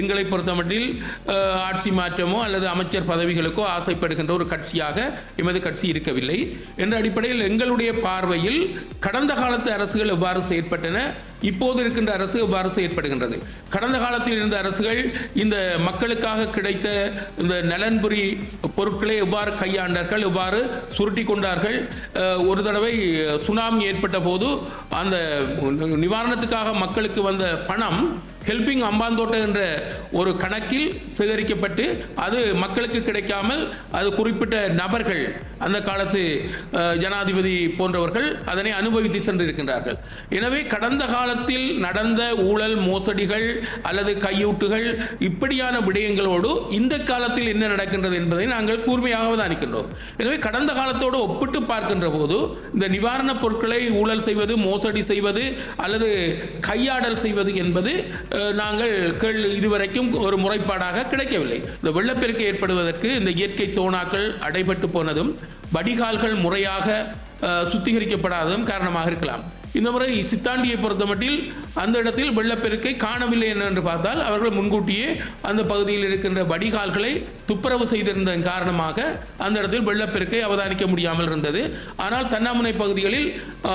எங்களை பொறுத்தமட்டில் ஆட்சி மாற்றமோ அல்லது அமைச்சர் பதவிகளுக்கோ ஆசைப்படுகின்ற ஒரு கட்சியாக எமது கட்சி இருக்கவில்லை. என்ற அடிப்படையில் எங்களுடைய பார்வையில் கடந்த காலத்து அரசுகள் எவ்வாறு செயற்பட்டன இப்போது இருக்கின்ற அரசு எவ்வாறு செயற்படுகின்றது? கடந்த காலத்தில் இருந்த அரசுகள் இந்த மக்களுக்காக கிடைத்த இந்த நலன்புரி பொருட்களை எவ்வாறு கையாண்டார்கள் எவ்வாறு சுருட்டி கொண்டார்கள்? ஒரு தடவை சுனாமி ஏற்பட்ட போது அந்த நிவாரணத்துக்காக மக்களுக்கு வந்த பணம் ஹெல்பிங் அம்பாந்தோட்டம் என்ற ஒரு கணக்கில் சேகரிக்கப்பட்டு அது மக்களுக்கு கிடைக்காமல் அது குறிப்பிட்ட நபர்கள் அந்த காலத்து ஜனாதிபதி போன்றவர்கள் அதனை அனுபவித்து சென்றிருக்கின்றார்கள். எனவே கடந்த காலத்தில் நடந்த ஊழல் மோசடிகள் அல்லது கையூட்டுகள் இப்படியான விடயங்களோடு இந்த காலத்தில் என்ன நடக்கின்றது என்பதை நாங்கள் கூர்மையாக அவதானிக்கின்றோம் எனவே கடந்த காலத்தோடு ஒப்பிட்டு பார்க்கின்ற போது இந்த நிவாரணப் பொருட்களை ஊழல் செய்வது மோசடி செய்வது அல்லது கையாடல் செய்வது என்பது நாங்கள் கேள் இதுவரைக்கும் ஒரு முறைப்பாடாக கிடைக்கவில்லை. இந்த வெள்ளப்பெருக்கு ஏற்படுவதற்கு இந்த இயற்கை தோணாக்கள் அடைபட்டு போனதும் வடிகால்கள் முறையாக சுத்திகரிக்கப்படாததும் காரணமாக இருக்கலாம். இந்த முறை சித்தாண்டியை பொறுத்தமட்டில் அந்த இடத்தில் வெள்ளப்பெருக்கை காணவில்லை என்று பார்த்தால் அவர்கள் முன்கூட்டியே அந்த பகுதியில் இருக்கின்ற வடிகால்களை துப்புரவு செய்திருந்ததன் காரணமாக அந்த இடத்தில் வெள்ளப்பெருக்கை அவதானிக்க முடியாமல் இருந்தது. ஆனால் தன்னாமுனை பகுதிகளில்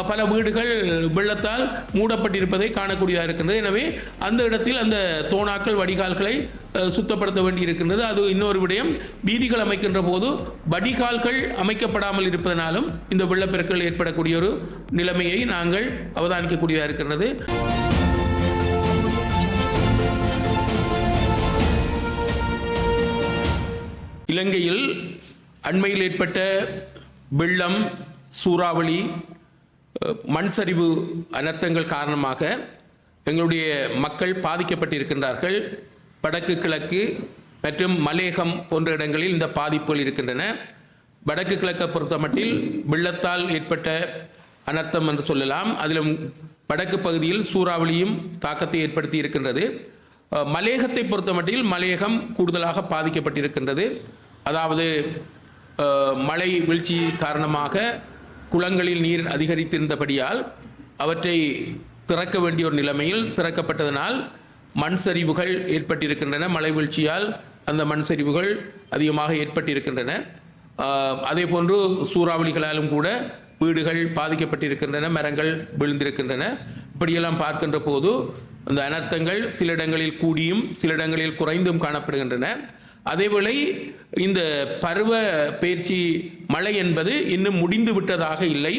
பல வீடுகள் வெள்ளத்தால் மூடப்பட்டிருப்பதை காணக்கூடியதாக இருக்கின்றது. எனவே அந்த இடத்தில் அந்த தோணாக்கள் வடிகால்களை சுத்தப்படுத்த வேண்டி இருக்கின்றது அது இன்னொரு விடயம் வீதிகள் அமைக்கின்ற போது வடிகால்கள் அமைக்கப்படாமல் இருப்பதனாலும் இந்த வெள்ளப்பெருக்கள் ஏற்படக்கூடிய ஒரு நிலைமையை நாங்கள் அவதானிக்கக்கூடியதாக இருக்கின்றது. இலங்கையில் அண்மையில் ஏற்பட்ட வெள்ளம் சூறாவளி மண் சரிவு அனர்த்தங்கள் காரணமாக எங்களுடைய மக்கள் பாதிக்கப்பட்டிருக்கின்றார்கள். வடக்கு கிழக்கு மற்றும் மலேகம் போன்ற இடங்களில் இந்த பாதிப்புகள் இருக்கின்றன. வடக்கு கிழக்கை பொறுத்தமட்டில் வெள்ளத்தால் ஏற்பட்ட அனர்த்தம் என்று சொல்லலாம். அதிலும் வடக்கு பகுதியில் சூறாவளியும் தாக்கத்தை ஏற்படுத்தி இருக்கின்றது. மலையகத்தை மலேகத்தை பொறுத்தமட்டில் மலேகம் கூடுதலாக பாதிக்கப்பட்டிருக்கின்றது. அதாவது மழை வீழ்ச்சி காரணமாக குளங்களில் நீர் அதிகரித்திருந்தபடியால் அவற்றை திறக்க வேண்டிய ஒரு நிலைமையில் திறக்கப்பட்டதனால் மண் சரிவுகள் ஏற்பட்டிருக்கின்றன. மழை வீழ்ச்சியால் அந்த மண் சரிவுகள் அதிகமாக ஏற்பட்டிருக்கின்றன. அதே போன்று சூறாவளிகளாலும் கூட வீடுகள் பாதிக்கப்பட்டிருக்கின்றன மரங்கள் விழுந்திருக்கின்றன. இப்படியெல்லாம் பார்க்கின்ற போது அந்த அனர்த்தங்கள் சில இடங்களில் கூடியும் சில இடங்களில் குறைந்தும் காணப்படுகின்றன. அதேவேளை இந்த பருவ பயிற்சி மழை என்பது இன்னும் முடிந்து விட்டதாக இல்லை.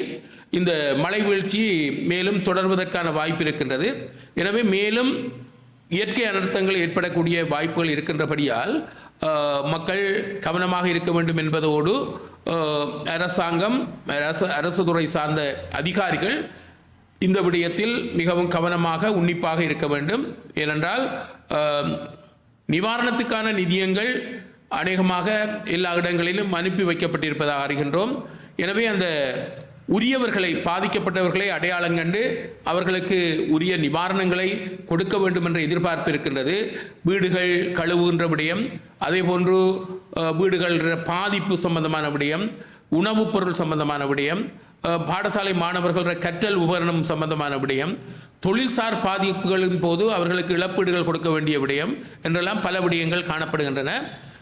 இந்த மழை வீழ்ச்சி மேலும் தொடர்வதற்கான வாய்ப்பு இருக்கின்றது. எனவே மேலும் இயற்கை அனர்த்தங்கள் ஏற்படக்கூடிய வாய்ப்புகள் இருக்கின்றபடியால் மக்கள் கவனமாக இருக்க வேண்டும் என்பதோடு அரசாங்கம் அரசு அரசு துறை சார்ந்த அதிகாரிகள் இந்த விடயத்தில் மிகவும் கவனமாக உன்னிப்பாக இருக்க வேண்டும். ஏனென்றால் நிவாரணத்துக்கான நிதியங்கள் அநேகமாக எல்லா இடங்களிலும் அனுப்பி வைக்கப்பட்டிருப்பதாக அறிகின்றோம். எனவே அந்த உரியவர்களை பாதிக்கப்பட்டவர்களை அடையாளம் கண்டு அவர்களுக்கு உரிய நிவாரணங்களை கொடுக்க வேண்டும் என்ற எதிர்பார்ப்பு இருக்கின்றது. வீடுகள் கழுவுகின்ற விடயம் அதே போன்று வீடுகள் பாதிப்பு சம்பந்தமான விடயம் உணவுப் பொருள் சம்பந்தமான விடயம் பாடசாலை மாணவர்கள் கற்றல் உபகரணம் சம்பந்தமான விடயம் தொழில்சார் பாதிப்புகளின் போது அவர்களுக்கு இழப்பீடுகள் கொடுக்க வேண்டிய விடயம் என்றெல்லாம் பல விடயங்கள் காணப்படுகின்றன.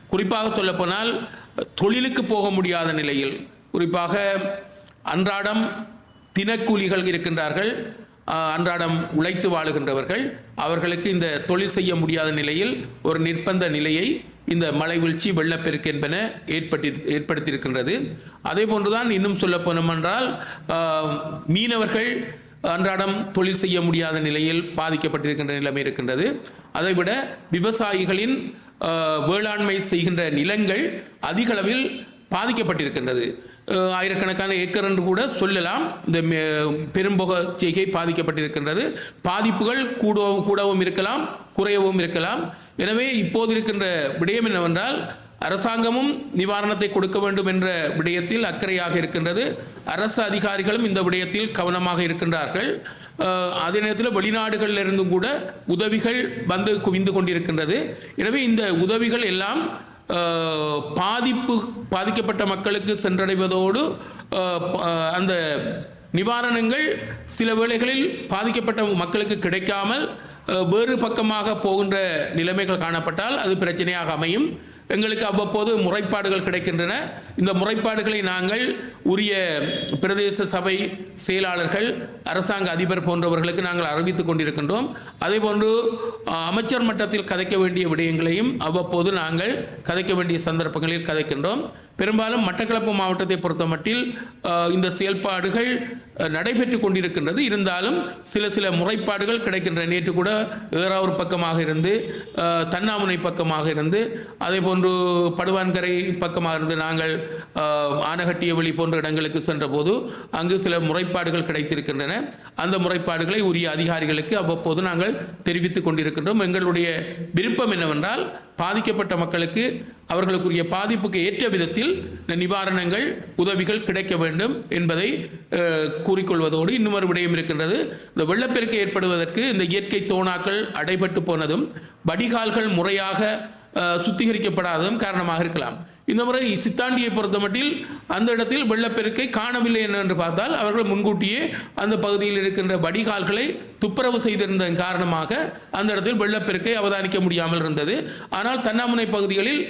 குறிப்பாக சொல்லப்போனால் தொழிலுக்கு போக முடியாத நிலையில் குறிப்பாக அன்றாடம் தினக்கூலிகள் இருக்கின்றார்கள் அன்றாடம் உழைத்து வாழுகின்றவர்கள் அவர்களுக்கு இந்த தொழில் செய்ய முடியாத நிலையில் ஒரு நிர்பந்த நிலையை இந்த மழை வீழ்ச்சி வெள்ளப்பெருக்கு என்பன ஏற்பட்டி ஏற்படுத்தியிருக்கின்றது. அதே போன்றுதான் இன்னும் சொல்ல போனோமென்றால் என்றால் மீனவர்கள் அன்றாடம் தொழில் செய்ய முடியாத நிலையில் பாதிக்கப்பட்டிருக்கின்ற நிலைமை இருக்கின்றது. அதைவிட விவசாயிகளின் வேளாண்மை செய்கின்ற நிலங்கள் அதிகளவில் பாதிக்கப்பட்டிருக்கின்றது. ஆயிரக்கணக்கான ஏக்கர் என்று கூட சொல்லலாம். இந்த மே- பெரும்பொக செய்கை பாதிக்கப்பட்டிருக்கின்றது. பாதிப்புகள் கூடவும் கூடவும் இருக்கலாம் குறையவும் இருக்கலாம். எனவே இப்போது இருக்கின்ற விடயம் என்னவென்றால் அரசாங்கமும் நிவாரணத்தை கொடுக்க வேண்டும் என்ற விடயத்தில் அக்கறையாக இருக்கின்றது. அரசு அதிகாரிகளும் இந்த விடயத்தில் கவனமாக இருக்கின்றார்கள். அதே நேரத்தில் வெளிநாடுகளில் இருந்தும் கூட உதவிகள் வந்து குவிந்து கொண்டிருக்கின்றது. எனவே இந்த உதவிகள் எல்லாம் பாதிப்பு பாதிக்கப்பட்ட மக்களுக்கு சென்றடைவதோடு அந்த நிவாரணங்கள் சில வேளைகளில் பாதிக்கப்பட்ட மக்களுக்கு கிடைக்காமல் வேறு பக்கமாக போகின்ற நிலைமைகள் காணப்பட்டால் அது பிரச்சனையாக அமையும். எங்களுக்கு அவ்வப்போது முறைப்பாடுகள் கிடைக்கின்றன. இந்த முறைப்பாடுகளை நாங்கள் உரிய பிரதேச சபை செயலாளர்கள் அரசாங்க அதிபர் போன்றவர்களுக்கு நாங்கள் அறிவித்துக் கொண்டிருக்கின்றோம். அதே போன்று அமைச்சர் மட்டத்தில் கதைக்க வேண்டிய விடயங்களையும் அவ்வப்போது நாங்கள் கதைக்க வேண்டிய சந்தர்ப்பங்களில் கதைக்கின்றோம். பெரும்பாலும் மட்டக்களப்பு மாவட்டத்தை பொறுத்த மட்டில் இந்த செயல்பாடுகள் நடைபெற்று கொண்டிருக்கின்றது. இருந்தாலும் சில சில முறைப்பாடுகள் கிடைக்கின்ற நேற்று கூட ஏறாவூர் பக்கமாக இருந்து தன்னாமுனை பக்கமாக இருந்து அதே போன்று படுவான்கரை பக்கமாக இருந்து நாங்கள் ஆனகட்டிய வழி போன்ற இடங்களுக்கு சென்றபோது அங்கு சில முறைப்பாடுகள் கிடைத்திருக்கின்றன. அந்த முறைப்பாடுகளை உரிய அதிகாரிகளுக்கு அவ்வப்போது நாங்கள் தெரிவித்துக் கொண்டிருக்கின்றோம். எங்களுடைய விருப்பம் என்னவென்றால் பாதிக்கப்பட்ட மக்களுக்கு அவர்களுக்குரிய பாதிப்புக்கு ஏற்ற விதத்தில் இந்த நிவாரணங்கள் உதவிகள் கிடைக்க வேண்டும் என்பதை கூறிக்கொள்வதோடு இன்னும் ஒரு விடயம் இருக்கின்றது. இந்த வெள்ளப்பெருக்கு ஏற்படுவதற்கு இந்த இயற்கை தோணாக்கள் அடைபட்டு போனதும் வடிகால்கள் முறையாக சுத்திகரிக்கப்படாததும் காரணமாக இருக்கலாம். இந்த முறை சித்தாண்டியை பொறுத்தமட்டில் அந்த இடத்தில் வெள்ளப்பெருக்கை காணவில்லை என்று பார்த்தால் அவர்கள் முன்கூட்டியே அந்த பகுதியில் இருக்கின்ற வடிகால்களை துப்புரவு செய்திருந்ததன் காரணமாக அந்த இடத்தில் வெள்ளப்பெருக்கை அவதானிக்க முடியாமல் இருந்தது. ஆனால் தன்னாமுனை பகுதிகளில்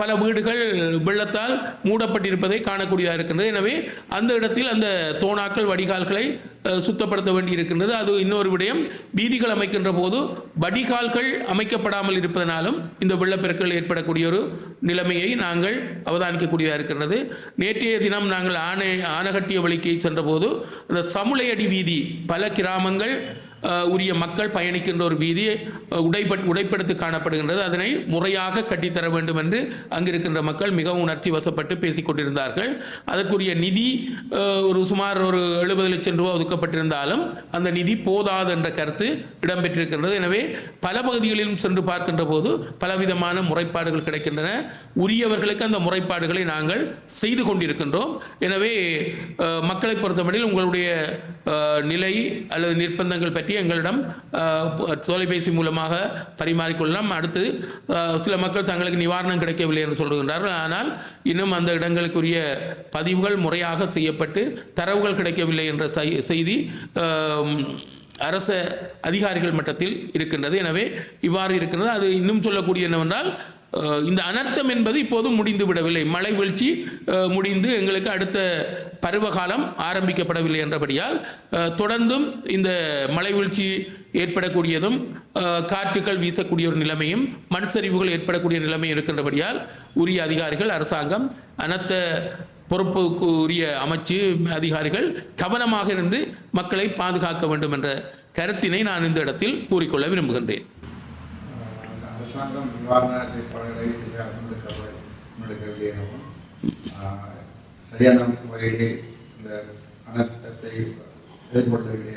பல வீடுகள் வெள்ளத்தால் மூடப்பட்டிருப்பதை காணக்கூடியதாக இருக்கின்றது. எனவே அந்த இடத்தில் அந்த தோணாக்கள் வடிகால்களை சுத்தப்படுத்த வேண்டி இருக்கின்றது அது இன்னொரு விடயம் வீதிகள் அமைக்கின்ற போது வடிகால்கள் அமைக்கப்படாமல் இருப்பதனாலும் இந்த வெள்ளப்பெருக்கள் ஏற்படக்கூடிய ஒரு நிலைமையை நாங்கள் அவதானிக்கக்கூடியதாக இருக்கின்றது. நேற்றைய தினம் நாங்கள் ஆனை ஆனகட்டிய வழிக்கு சென்றபோது அந்த சமுளையடி வீதி பல கிராமங்கள் உரிய மக்கள் பயணிக்கின்ற ஒரு வீதி உடைப்பட் உடைப்படுத்தி காணப்படுகின்றது. அதனை முறையாக கட்டித்தர வேண்டும் என்று அங்கிருக்கின்ற மக்கள் மிகவும் உணர்ச்சி வசப்பட்டு பேசிக் கொண்டிருந்தார்கள். அதற்குரிய நிதி ஒரு சுமார் ஒரு எழுபது லட்சம் ரூபாய் ஒதுக்கப்பட்டிருந்தாலும் அந்த நிதி போதாது என்ற கருத்து இடம்பெற்றிருக்கின்றது. எனவே பல பகுதிகளிலும் சென்று பார்க்கின்ற போது பலவிதமான முறைப்பாடுகள் கிடைக்கின்றன. உரியவர்களுக்கு அந்த முறைப்பாடுகளை நாங்கள் செய்து கொண்டிருக்கின்றோம். எனவே மக்களை பொறுத்தவரையில் உங்களுடைய நிலை அல்லது நிர்பந்தங்கள் பற்றி எங்களிடம் தொலைபேசி மூலமாக பரிமாறிக்கொள்ளலாம். அடுத்து சில மக்கள் தங்களுக்கு நிவாரணம் கிடைக்கவில்லை என்று சொல்கின்றார்கள். ஆனால் இன்னும் அந்த இடங்களுக்குரிய பதிவுகள் முறையாக செய்யப்பட்டு தரவுகள் கிடைக்கவில்லை என்ற செய்தி அரச அதிகாரிகள் மட்டத்தில் இருக்கின்றது. எனவே இவ்வாறு இருக்கின்றது. அது இன்னும் சொல்லக்கூடிய என்னவென்றால் இந்த அனர்த்தம் என்பது இப்போது முடிந்து விடவில்லை. மழை வீழ்ச்சி முடிந்து எங்களுக்கு அடுத்த பருவகாலம் ஆரம்பிக்கப்படவில்லை என்றபடியால் தொடர்ந்தும் இந்த மழை வீழ்ச்சி ஏற்படக்கூடியதும் காற்றுகள் வீசக்கூடிய ஒரு நிலைமையும் மண் சரிவுகள் ஏற்படக்கூடிய நிலைமையும் இருக்கின்றபடியால் உரிய அதிகாரிகள் அரசாங்கம் அனர்த்த பொறுப்புக்கு உரிய அமைச்சு அதிகாரிகள் கவனமாக இருந்து மக்களை பாதுகாக்க வேண்டும் என்ற கருத்தினை நான் இந்த இடத்தில் கூறிக்கொள்ள விரும்புகின்றேன். அரசாங்கம் செய்ய முன்னெடுக்க முன்னெடுக்கவில்லை எனவும் ஆஹ், சரியான முறையிலே இந்த அனர்த்தத்தை ஏற்படுத்தவில்லை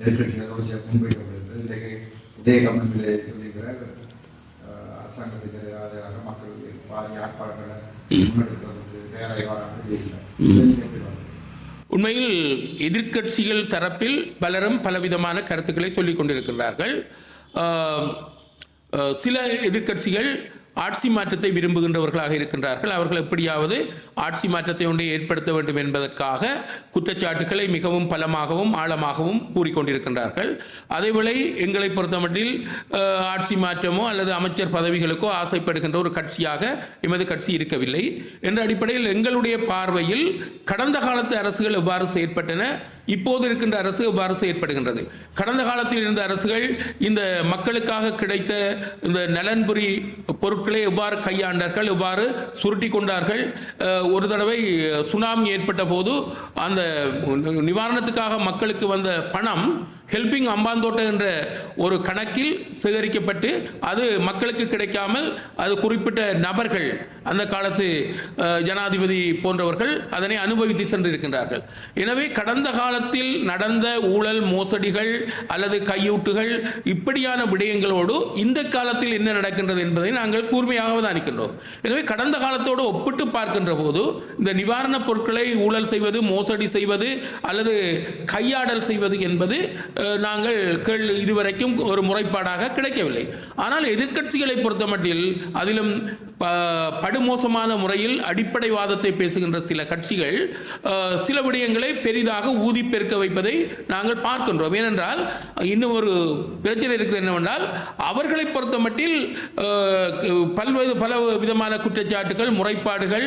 எதிர்கட்சிகள் தொடர்ச்சியாக முன்வைக்கப்படுகிறது இன்றைக்கு உதயகமனிலே சொல்லுகிறார் ஆஹ், அரசாங்கத்துக்கு ஆதரவாக மக்கள் ஆட்பாடுகளை முன்னெடுக்கிறதுக்கு தயாராகி உண்மையில் எதிர்க்கட்சிகள் தரப்பில் பலரும் பலவிதமான கருத்துக்களை சொல்லிக் கொண்டிருக்கிறார்கள். சில எதிர்க்கட்சிகள் ஆட்சி மாற்றத்தை விரும்புகின்றவர்களாக இருக்கின்றார்கள். அவர்கள் எப்படியாவது ஆட்சி மாற்றத்தை ஒன்றை ஏற்படுத்த வேண்டும் என்பதற்காக குற்றச்சாட்டுக்களை மிகவும் பலமாகவும் ஆழமாகவும் கூறிக்கொண்டிருக்கின்றார்கள். அதேவேளை எங்களை பொறுத்தமட்டில் ஆட்சி மாற்றமோ அல்லது அமைச்சர் பதவிகளுக்கோ ஆசைப்படுகின்ற ஒரு கட்சியாக எமது கட்சி இருக்கவில்லை. என்ற அடிப்படையில் எங்களுடைய பார்வையில் கடந்த காலத்து அரசுகள் எவ்வாறு செயற்பட்டன? இப்போது இருக்கின்ற அரசு அரசு ஏற்படுகின்றது கடந்த காலத்தில் இருந்த அரசுகள் இந்த மக்களுக்காக கிடைத்த இந்த நலன்புரி பொருட்களை எவ்வாறு கையாண்டார்கள்? எவ்வாறு சுருட்டி கொண்டார்கள்? ஒரு தடவை சுனாமி ஏற்பட்ட போது அந்த நிவாரணத்துக்காக மக்களுக்கு வந்த பணம் ஹெல்பிங் அம்பாந்தோட்ட என்ற ஒரு கணக்கில் சேகரிக்கப்பட்டு அது மக்களுக்கு கிடைக்காமல் அது குறிப்பிட்ட நபர்கள் அந்த காலத்து ஜனாதிபதி போன்றவர்கள் அதனை அனுபவித்து சென்றிருக்கின்றார்கள். எனவே கடந்த காலத்தில் நடந்த ஊழல் மோசடிகள் அல்லது கையூட்டுகள் இப்படியான விடயங்களோடு இந்த காலத்தில் என்ன நடக்கின்றது என்பதை நாங்கள் கூர்மையாக அவதானிக்கின்றோம் எனவே கடந்த காலத்தோடு ஒப்பிட்டு பார்க்கின்ற போது இந்த நிவாரணப் பொருட்களை ஊழல் செய்வது மோசடி செய்வது அல்லது கையாடல் செய்வது என்பது நாங்கள் கேள் இதுவரைக்கும் ஒரு முறைப்பாடாக கிடைக்கவில்லை. ஆனால் எதிர்க்கட்சிகளை பொறுத்தமட்டில் அதிலும் படுமோசமான முறையில் அடிப்படைவாதத்தை பேசுகின்ற சில கட்சிகள் சில விடயங்களை பெரிதாக ஊதி பெருக்க வைப்பதை நாங்கள் பார்க்கின்றோம். ஏனென்றால் இன்னும் ஒரு பிரச்சனை இருக்குது என்னவென்றால் அவர்களை பொறுத்த மட்டில் பல்வேறு பல விதமான குற்றச்சாட்டுகள் முறைப்பாடுகள்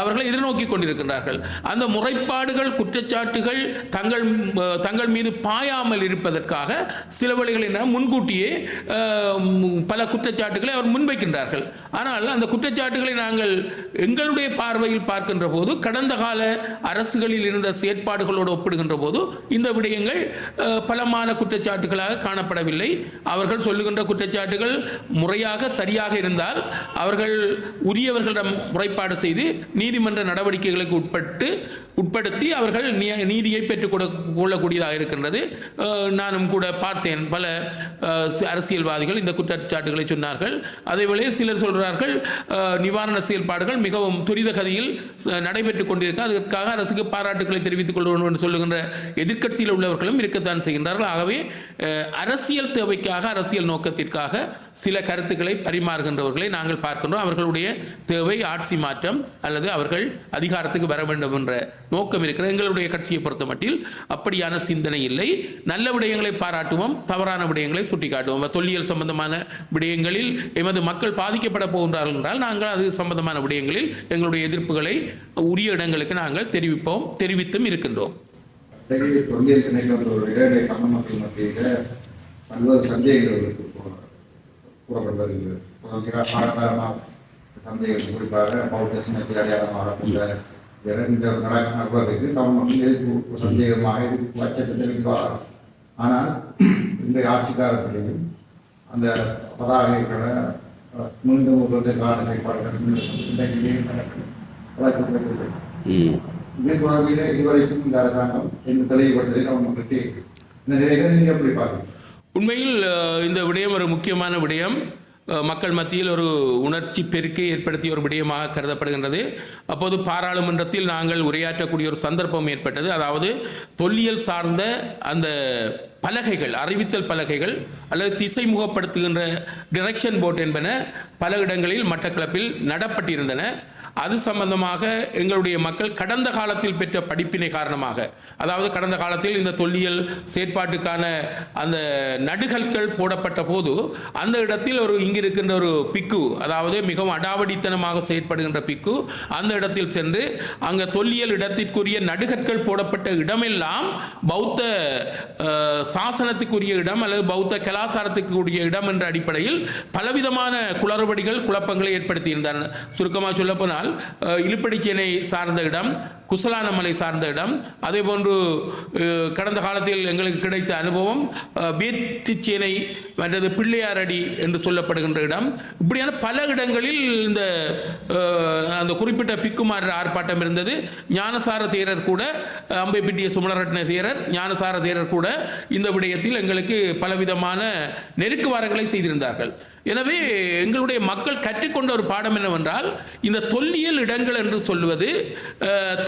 அவர்களை எதிர்நோக்கி கொண்டிருக்கின்றார்கள். அந்த முறைப்பாடுகள் குற்றச்சாட்டுகள் தங்கள் தங்கள் மீது பாயாமல் இருப்பதற்காக சில வழிகளில் முன்கூட்டியே பல குற்றச்சாட்டுகளை அவர் முன்வைக்கின்றார்கள். ஆனால் அந்த குற்றச்சாட்டுகளை நாங்கள் எங்களுடைய பார்வையில் பார்க்கின்ற போது கடந்த கால அரசுகளில் இருந்த செயற்பாடுகளோடு ஒப்பிடுகின்ற போது இந்த விடயங்கள் பலமான குற்றச்சாட்டுகளாக காணப்படவில்லை. அவர்கள் சொல்லுகின்ற குற்றச்சாட்டுகள் முறையாக சரியாக இருந்தால் அவர்கள் உரியவர்களிடம் முறைப்பாடு செய்து நீதிமன்ற நடவடிக்கைகளுக்கு உட்பட்டு உட்படுத்தி அவர்கள் நீதியை பெற்றுக் கொள்ளக்கூடியதாக இருக்கின்றது. நானும் கூட பார்த்தேன். பல அரசியல்வாதிகள் இந்த குற்றச்சாட்டுகளை சொன்னார்கள். அதேவேளை சிலர் சொல்கிறார்கள் நிவாரண செயல்பாடுகள் மிகவும் துரித கதியில் நடைபெற்றுக் கொண்டிருக்க. அதற்காக அரசுக்கு பாராட்டுகளை தெரிவித்துக் கொள்வோம் என்று சொல்லுகின்ற எதிர்க்கட்சியில் உள்ளவர்களும் இருக்கத்தான் செய்கின்றார்கள். ஆகவே அரசியல் தேவைக்காக அரசியல் நோக்கத்திற்காக சில கருத்துக்களை பரிமாறுகின்றவர்களை நாங்கள் பார்க்கின்றோம். அவர்களுடைய தேவை ஆட்சி மாற்றம் அல்லது அவர்கள் அதிகாரத்துக்கு வர வேண்டும் என்ற நோக்கம் இருக்கிறது. எங்களுடைய கட்சியை பொறுத்த மட்டில் அப்படியான சிந்தனை இல்லை. நல்ல விடயங்களை பாராட்டுவோம் தவறான விடயங்களை சுட்டிக்காட்டுவோம். தொல்லியல் சம்பந்தமான விடயங்களில் எமது மக்கள் பாதிக்கப்பட போகின்றார்கள் என்றால் நாங்கள் அது சம்பந்தமான விடயங்களில் எங்களுடைய எதிர்ப்புகளை உரிய இடங்களுக்கு நாங்கள் தெரிவிப்போம் தெரிவித்தும் இருக்கின்றோம். தொல்லியல் தமிழ் மக்கள் மத்தியில் பல்வேறு சந்தேகங்கள் குறிப்பாக பௌத்த சின்னத்தை அடையாளமாக கொண்ட இந்த நடப்பதற்கு தமிழ் எதிர்ப்பு சந்தேகமாக எதிர்ப்பு அச்சத்தை தெரிவிக்கிறார்கள் ஆனால் இந்த ஆட்சிக்காரர்களையும் அந்த பதாகைகளை அஹ், மீண்டும் வருவதற்கான செயல்பாடுகள் இன்றைக்கு வழக்கப்பட்டிருக்கிறது இது தொடர்பில் இதுவரைக்கும் இந்த அரசாங்கம் எந்த தெளிவுபடுத்தலை நம்ம பற்றி இந்த நிலைகளை நீங்க எப்படி பார்க்கணும் உண்மையில் இந்த விடயம் ஒரு முக்கியமான விடயம். மக்கள் மத்தியில் ஒரு உணர்ச்சி பெருக்கை ஏற்படுத்திய ஒரு விடயமாக கருதப்படுகின்றது. அப்போது பாராளுமன்றத்தில் நாங்கள் உரையாற்றக்கூடிய ஒரு சந்தர்ப்பம் ஏற்பட்டது. அதாவது தொல்லியல் சார்ந்த அந்த பலகைகள் அறிவித்தல் பலகைகள் அல்லது திசை முகப்படுத்துகின்ற டிரெக்ஷன் போர்ட் என்பன பல இடங்களில் மட்டக்களப்பில் நடப்பட்டிருந்தன. அது சம்பந்தமாக எங்களுடைய மக்கள் கடந்த காலத்தில் பெற்ற படிப்பினை காரணமாக அதாவது கடந்த காலத்தில் இந்த தொல்லியல் செயற்பாட்டுக்கான அந்த நடுகல்கள் போடப்பட்ட போது அந்த இடத்தில் ஒரு இங்கு இருக்கின்ற ஒரு பிக்கு அதாவது மிகவும் அடாவடித்தனமாக செயற்படுகின்ற பிக்கு அந்த இடத்தில் சென்று அங்க தொல்லியல் இடத்திற்குரிய நடுகற்கள் போடப்பட்ட இடமெல்லாம் பௌத்த சாசனத்துக்குரிய இடம் அல்லது பௌத்த கலாசாரத்துக்குரிய இடம் என்ற அடிப்படையில் பலவிதமான குளறுபடிகள் குழப்பங்களை ஏற்படுத்தியிருந்தார் சுருக்கமாக சொல்லப்போனால் இழுப்படிச்சேனை சார்ந்த இடம் குசலானமலை சார்ந்த இடம். அதே போன்று கடந்த காலத்தில் எங்களுக்கு கிடைத்த அனுபவம் அஹ், வேற்றுச்சேனை மற்றது பிள்ளையாரடி என்று சொல்லப்படுகின்ற இடம். இப்படியான பல இடங்களில் இந்த அந்த குறிப்பிட்ட பிக்குமார் ஆர்ப்பாட்டம் இருந்தது. ஞானசார தேரர் கூட அம்பை பிட்டிய சுமலரட்ன தேரர் ஞானசார தேரர் கூட இந்த விடயத்தில் எங்களுக்கு பலவிதமான நெருக்குவாரங்களை செய்திருந்தார்கள். எனவே எங்களுடைய மக்கள் கற்றுக்கொண்ட ஒரு பாடம் என்னவென்றால் இந்த தொல்லியல் இடங்கள் என்று சொல்வது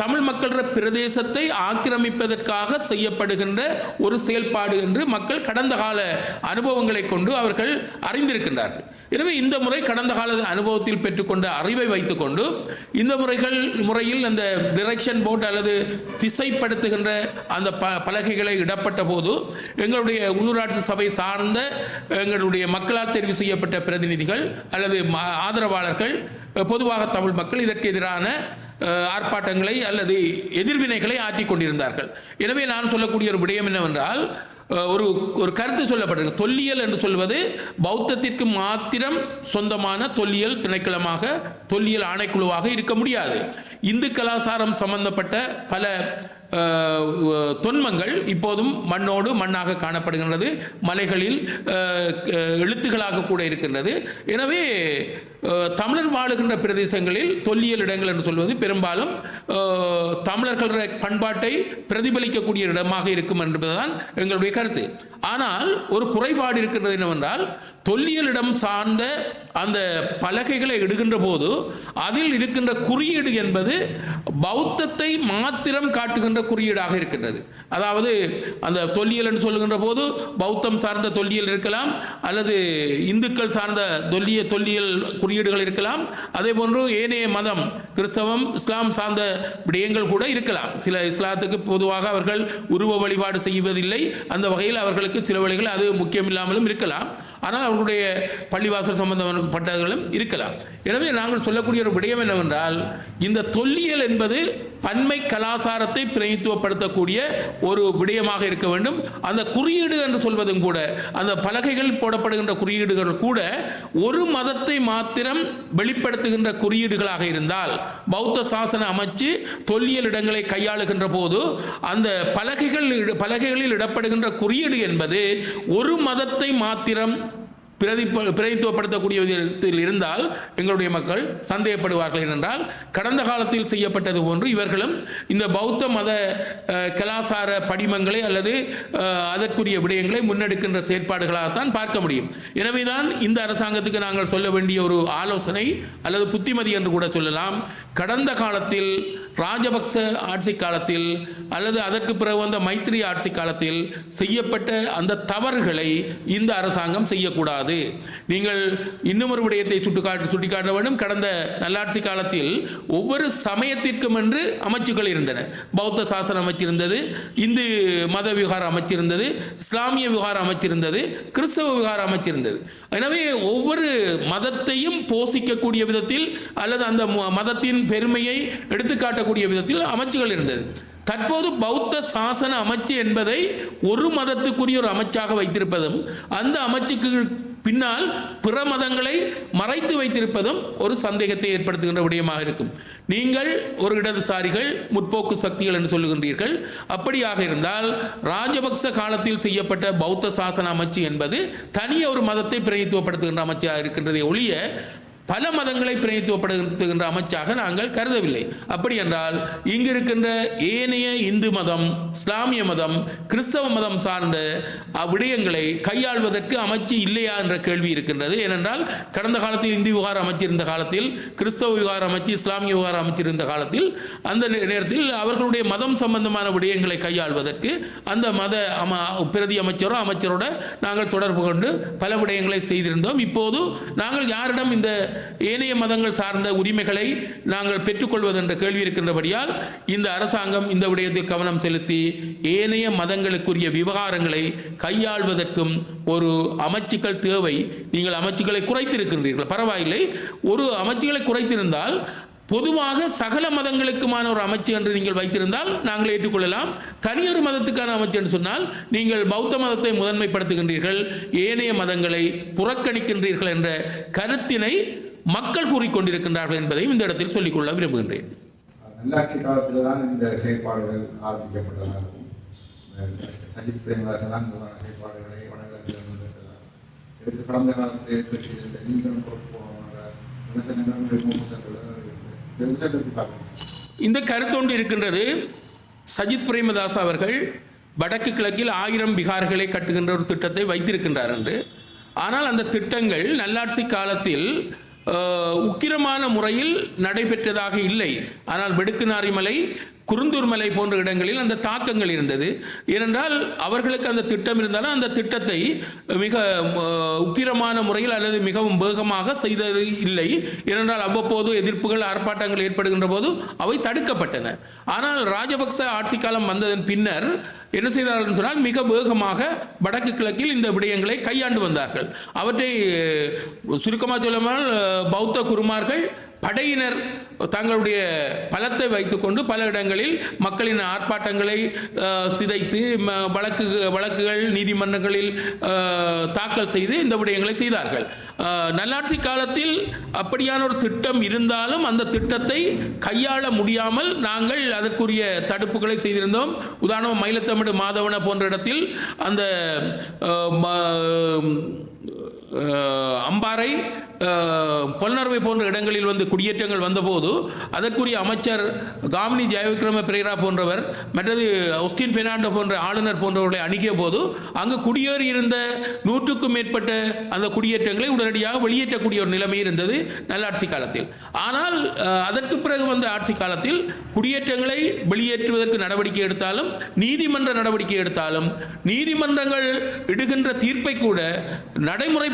தமிழ் மக்கள பிரதேசத்தை ஆக்கிரமிப்பதற்காக செய்யப்படுகின்ற ஒரு செயல்பாடு என்று மக்கள் கடந்த கால அனுபவங்களை கொண்டு அவர்கள் அறிந்திருக்கின்றார்கள். எனவே இந்த முறை கடந்த கால அனுபவத்தில் பெற்றுக்கொண்ட அறிவை வைத்துக்கொண்டு இந்த முறைகள் முறையில் அந்த டிரெக்ஷன் போர்ட் அல்லது திசைப்படுத்துகின்ற அந்த ப பலகைகளை இடப்பட்ட போது எங்களுடைய உள்ளூராட்சி சபை சார்ந்த எங்களுடைய மக்களால் தெரிவு செய்யப்பட்ட பிரதிநிதிகள் அல்லது ம- ஆதரவாளர்கள் பொதுவாக தமிழ் மக்கள் இதற்கு எதிரான ஆர்ப்பாட்டங்களை அல்லது எதிர்வினைகளை ஆற்றி கொண்டிருந்தார்கள். எனவே நான் சொல்லக்கூடிய ஒரு விடயம் என்னவென்றால் ஒரு ஒரு கருத்து சொல்லப்பட்டிருக்கு தொல்லியல் என்று சொல்வது பௌத்தத்திற்கு மாத்திரம் சொந்தமான தொல்லியல் திணைக்களமாக தொல்லியல் ஆணைக்குழுவாக இருக்க முடியாது. இந்து கலாச்சாரம் சம்பந்தப்பட்ட பல தொன்மங்கள் இப்போதும் மண்ணோடு மண்ணாக காணப்படுகின்றது மலைகளில் அஹ், எழுத்துகளாக கூட இருக்கின்றது. எனவே தமிழர் வாழுகின்ற பிரதேசங்களில் தொல்லியல் இடங்கள் என்று சொல்வது பெரும்பாலும் தமிழர்கள பண்பாட்டை பிரதிபலிக்கக்கூடிய இடமாக இருக்கும் என்பதுதான் எங்களுடைய கருத்து. ஆனால் ஒரு குறைபாடு இருக்கின்றது என்னவென்றால் தொல்லியலிடம் சார்ந்த அந்த பலகைகளை இடுகின்ற போது அதில் இருக்கின்ற குறியீடு என்பது பௌத்தத்தை மாத்திரம் காட்டுகின்ற போடப்படுகின்ற குறியீடாக இருக்கின்றது. அதாவது அந்த தொல்லியல் என்று சொல்லுகின்ற போது பௌத்தம் சார்ந்த தொல்லியல் இருக்கலாம் அல்லது இந்துக்கள் சார்ந்த தொல்லிய தொல்லியல் குறியீடுகள் இருக்கலாம். அதே போன்று ஏனைய மதம் கிறிஸ்தவம் இஸ்லாம் சார்ந்த விடயங்கள் கூட இருக்கலாம். சில இஸ்லாத்துக்கு பொதுவாக அவர்கள் உருவ வழிபாடு செய்வதில்லை. அந்த வகையில் அவர்களுக்கு சில வழிகள் அது முக்கியமில்லாமலும் இருக்கலாம். ஆனால் அவர்களுடைய பள்ளிவாசல் சம்பந்தப்பட்டவர்களும் இருக்கலாம். எனவே நாங்கள் சொல்லக்கூடிய ஒரு விடயம் என்னவென்றால் இந்த தொல்லியல் என்பது பன்மை கலாச்சாரத்தை பிரதித்துவப்படுத்தக்கூடிய ஒரு விடயமாக இருக்க வேண்டும். அந்த குறியீடு என்று சொல்வதும் கூட அந்த பலகைகள் போடப்படுகின்ற குறியீடுகள் கூட ஒரு மதத்தை மாத்திரம் வெளிப்படுத்துகின்ற குறியீடுகளாக இருந்தால் பௌத்த சாசன அமைச்சு தொல்லியல் இடங்களை கையாளுகின்ற போது அந்த பலகைகள் பலகைகளில் இடப்படுகின்ற குறியீடு என்பது ஒரு மதத்தை மாத்திரம் பிரதிப்ப பிரதித்துவப்படுத்தக்கூடிய விதத்தில் இருந்தால் எங்களுடைய மக்கள் சந்தேகப்படுவார்கள் என்றால் கடந்த காலத்தில் செய்யப்பட்டது போன்று இவர்களும் இந்த பௌத்த மத கலாசார படிமங்களை அல்லது அதற்குரிய விடயங்களை முன்னெடுக்கின்ற செயற்பாடுகளாகத்தான் பார்க்க முடியும். எனவேதான் இந்த அரசாங்கத்துக்கு நாங்கள் சொல்ல வேண்டிய ஒரு ஆலோசனை அல்லது புத்திமதி என்று கூட சொல்லலாம். கடந்த காலத்தில் ராஜபக்ச ஆட்சி காலத்தில் அல்லது அதற்கு பிறகு வந்த மைத்திரி ஆட்சி காலத்தில் செய்யப்பட்ட அந்த தவறுகளை இந்த அரசாங்கம் செய்யக்கூடாது. நீங்கள் இன்னும் ஒரு விடயத்தை சுட்டுக்காட்டு சுட்டிக்காட்ட வேண்டும். கடந்த நல்லாட்சி காலத்தில் ஒவ்வொரு சமயத்திற்கும் என்று அமைச்சுகள் இருந்தன. பௌத்த சாசனம் அமைச்சிருந்தது இந்து மத விகாரம் அமைச்சிருந்தது இஸ்லாமிய விகாரம் அமைச்சிருந்தது கிறிஸ்தவ விகாரம் அமைச்சிருந்தது. எனவே ஒவ்வொரு மதத்தையும் போஷிக்கக்கூடிய விதத்தில் அல்லது அந்த ம- மதத்தின் பெருமையை எடுத்துக்காட்டக்கூடிய விதத்தில் அமைச்சுகள் இருந்தது. தற்போது பௌத்த சாசன அமைச்சு என்பதை ஒரு மதத்துக்குரிய ஒரு அமைச்சாக வைத்திருப்பதும் அந்த அமைச்சுக்கு பின்னால் பிற மதங்களை மறைத்து வைத்திருப்பதும் ஒரு சந்தேகத்தை ஏற்படுத்துகின்ற விடயமாக இருக்கும். நீங்கள் ஒரு இடதுசாரிகள் முற்போக்கு சக்திகள் என்று சொல்லுகின்றீர்கள். அப்படியாக இருந்தால் ராஜபக்ச காலத்தில் செய்யப்பட்ட பௌத்த சாசன அமைச்சு என்பது தனிய ஒரு மதத்தை பிரதித்துவப்படுத்துகின்ற அமைச்சாக இருக்கின்றதை ஒழிய பல மதங்களை பிரதித்துவப்படுத்துகின்ற அமைச்சாக நாங்கள் கருதவில்லை. அப்படி என்றால் இங்கு இருக்கின்ற ஏனைய இந்து மதம் இஸ்லாமிய மதம் கிறிஸ்தவ மதம் சார்ந்த அவ்விடயங்களை கையாள்வதற்கு அமைச்சு இல்லையா என்ற கேள்வி இருக்கின்றது. ஏனென்றால் கடந்த காலத்தில் இந்து விவகார அமைச்சிருந்த காலத்தில் கிறிஸ்தவ விவகார அமைச்சு இஸ்லாமிய விவகார அமைச்சிருந்த காலத்தில் அந்த நே- நேரத்தில் அவர்களுடைய மதம் சம்பந்தமான விடயங்களை கையாள்வதற்கு அந்த மத அம பிரதி அமைச்சரோ அமைச்சரோட நாங்கள் தொடர்பு கொண்டு பல விடயங்களை செய்திருந்தோம். இப்போது நாங்கள் யாரிடம் இந்த ஏனைய மதங்கள் சார்ந்த உரிமைகளை நாங்கள் பெற்றுக்கொள்வது என்ற கேள்வி இருக்கின்றபடியால் இந்த அரசாங்கம் இந்த விடயத்தில் கவனம் செலுத்தி ஏனைய மதங்களுக்குரிய விவகாரங்களை கையாள்வதற்கும் ஒரு அமைச்சுக்கள் தேவை. நீங்கள் அமைச்சுக்களை குறைத்திருக்கின்றீர்கள் பரவாயில்லை. ஒரு அமைச்சுகளை குறைத்திருந்தால் பொதுவாக சகல மதங்களுக்குமான ஒரு அமைச்சு என்று நீங்கள் வைத்திருந்தால் நாங்கள் ஏற்றுக்கொள்ளலாம். தனியொரு மதத்துக்கான அமைச்சு என்று சொன்னால் நீங்கள் பௌத்த மதத்தை முதன்மைப்படுத்துகின்றீர்கள். ஏனைய மதங்களை புறக்கணிக்கின்றீர்கள் என்ற கருத்தினை மக்கள் கூறிக்கொண்டிருக்கின்றார்கள் என்பதையும் இந்த இடத்தில் சொல்லிக்கொள்ள விரும்புகின்றேன். நல்லாட்சி காலத்தில் தான் இந்த செயற்பாடுகள் ஆரம்பிக்கப்பட்டதாகவும் அஹ், சஜித் பிரேமதாசன் தான் இந்த செயற்பாடுகளை இதற்கு கடந்த காலத்தில் ஏற்பட்டு இருந்த நீங்களும் பொறுப்பு போனவங்க விமர்சனங்கள் விமர்சனங்கள் இந்த கருத்தொண்டு இருக்கின்றது. சஜித் பிரேமதாஸ் அவர்கள் வடக்கு கிழக்கில் ஆயிரம் பிகார்களை கட்டுகின்ற ஒரு திட்டத்தை வைத்திருக்கின்றார் என்று. ஆனால் அந்த திட்டங்கள் நல்லாட்சி காலத்தில் உக்கிரமான முறையில் நடைபெற்றதாக இல்லை. ஆனால் வெடுக்குநாரிமலை குருந்தூர் மலை போன்ற இடங்களில் அந்த தாக்கங்கள் இருந்தது. ஏனென்றால் அவர்களுக்கு அந்த திட்டம் இருந்தாலும் அந்த திட்டத்தை மிக உக்கிரமான முறையில் அல்லது மிகவும் வேகமாக செய்தது இல்லை. ஏனென்றால் அவ்வப்போது எதிர்ப்புகள் ஆர்ப்பாட்டங்கள் ஏற்படுகின்ற போது அவை தடுக்கப்பட்டன. ஆனால் ராஜபக்ச ஆட்சி காலம் வந்ததன் பின்னர் என்ன செய்தார்கள் சொன்னால் மிக வேகமாக வடக்கு கிழக்கில் இந்த விடயங்களை கையாண்டு வந்தார்கள். அவற்றை சுருக்கமாக சொல்லாமல் பௌத்த குருமார்கள் படையினர் தங்களுடைய பலத்தை வைத்துக்கொண்டு பல இடங்களில் மக்களின் ஆர்ப்பாட்டங்களை சிதைத்து ம- வழக்கு வழக்குகள் நீதிமன்றங்களில் தாக்கல் செய்து இந்த விடயங்களை செய்தார்கள். நல்லாட்சி காலத்தில் அப்படியான ஒரு திட்டம் இருந்தாலும் அந்த திட்டத்தை கையாள முடியாமல் நாங்கள் அதற்குரிய தடுப்புகளை செய்திருந்தோம். உதாரணம் மயிலத்தமிடு மாதவன போன்ற இடத்தில் அந்த அம்பாறை அஹ், போன்ற இடங்களில் வந்து குடியேற்றங்கள் வந்தபோது அதற்குரிய அமைச்சர் காமினி ஜெயவிக்ரம பிரேரா போன்றவர் மற்றது ஒஸ்டின் பெர்னாண்டோ போன்ற ஆளுநர் போன்றவர்களை அணுகிய போது அங்கு குடியேறி இருந்த நூற்றுக்கும் மேற்பட்ட அந்த குடியேற்றங்களை உடனடியாக வெளியேற்றக்கூடிய ஒரு நிலைமை இருந்தது நல்லாட்சி காலத்தில். ஆனால் அதற்கு பிறகு வந்த ஆட்சி காலத்தில் குடியேற்றங்களை வெளியேற்றுவதற்கு நடவடிக்கை எடுத்தாலும் நீதிமன்ற நடவடிக்கை எடுத்தாலும் நீதிமன்றங்கள் இடுகின்ற தீர்ப்பை கூட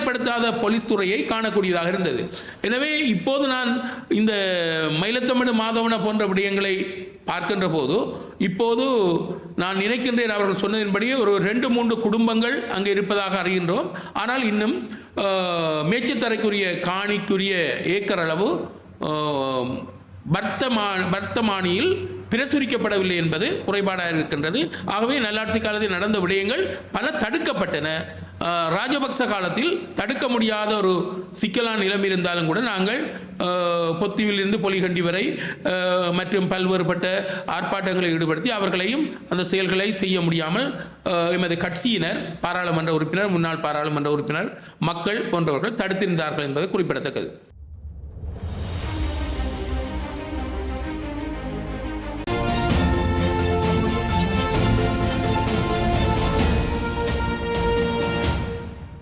நடைமுறைப்படுத்தாத போலீஸ் துறையை காணக்கூடியதாக இருந்தது. எனவே இப்போது நான் இந்த மயிலத்தமிழ் மாதவன போன்ற விடயங்களை பார்க்கின்ற போது இப்போது நான் நினைக்கின்றேன் அவர்கள் சொன்னதின்படி ஒரு ரெண்டு மூன்று குடும்பங்கள் அங்கே இருப்பதாக அறிகின்றோம். ஆனால் இன்னும் அஹ், காணிக்குரிய ஏக்கர் அளவு வர்த்தமா வர்த்தமானியில் பிரசுரிக்கப்படவில்லை என்பது குறைபாடாக இருக்கின்றது. ஆகவே நல்லாட்சி காலத்தில் நடந்த விடயங்கள் பல தடுக்கப்பட்டன. ராஜபக்ச காலத்தில் தடுக்க முடியாத ஒரு சிக்கலான நிலைமை இருந்தாலும் கூட நாங்கள் பொத்திவிலிருந்து பொலிகண்டி வரை மற்றும் பல்வேறுபட்ட ஆர்ப்பாட்டங்களில் ஈடுபடுத்தி அவர்களையும் அந்த செயல்களை செய்ய முடியாமல் எமது கட்சியினர் பாராளுமன்ற உறுப்பினர் முன்னாள் பாராளுமன்ற உறுப்பினர் மக்கள் போன்றவர்கள் தடுத்திருந்தார்கள் என்பது குறிப்பிடத்தக்கது.